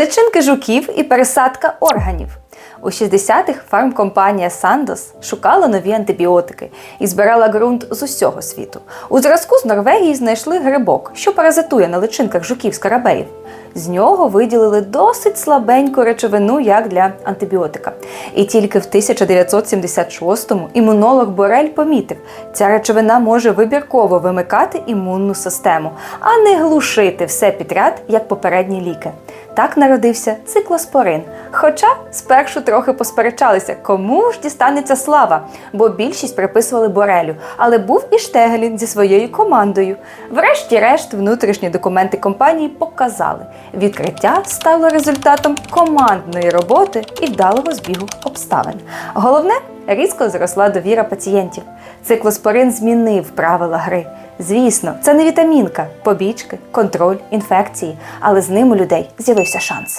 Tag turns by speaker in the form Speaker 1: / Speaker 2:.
Speaker 1: Личинки жуків і пересадка органів. У 60-х фармкомпанія Sandoz шукала нові антибіотики і збирала ґрунт з усього світу. У зразку з Норвегії знайшли грибок, що паразитує на личинках жуків скарабеїв. З нього виділили досить слабеньку речовину, як для антибіотика. І тільки в 1976-му імунолог Борель помітив, ця речовина може вибірково вимикати імунну систему, а не глушити все підряд, як попередні ліки. Так народився циклоспорин. Хоча спершу трохи посперечалися, кому ж дістанеться слава, бо більшість приписували Борелю, але був і Штегелін зі своєю командою. Врешті-решт, внутрішні документи компанії показали, відкриття стало результатом командної роботи і вдалого збігу обставин. Головне, різко зросла довіра пацієнтів. Циклоспорин змінив правила гри. Звісно, це не вітамінка, побічки, контроль, інфекції, але з ним у людей з'явився шанс.